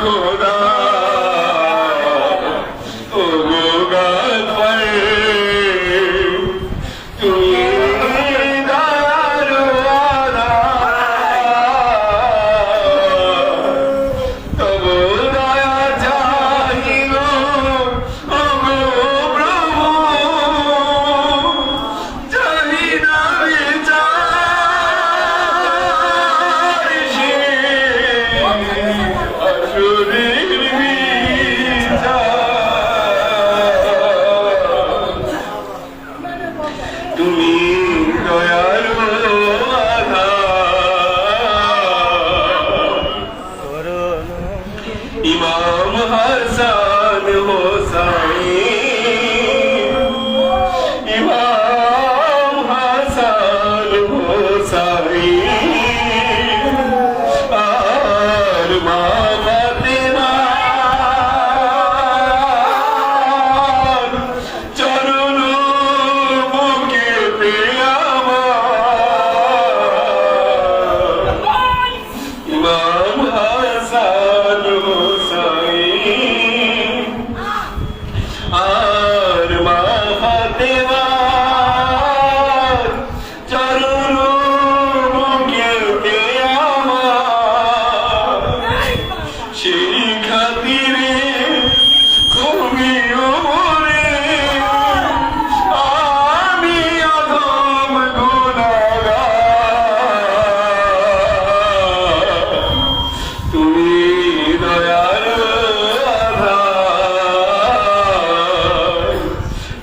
খুব সেই খাতিরে কবি ওরে। আমি অধম তুমি দয়ার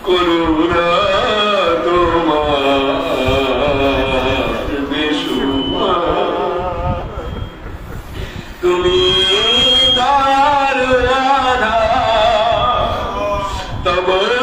করুণা তুমি the tamam.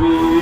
me.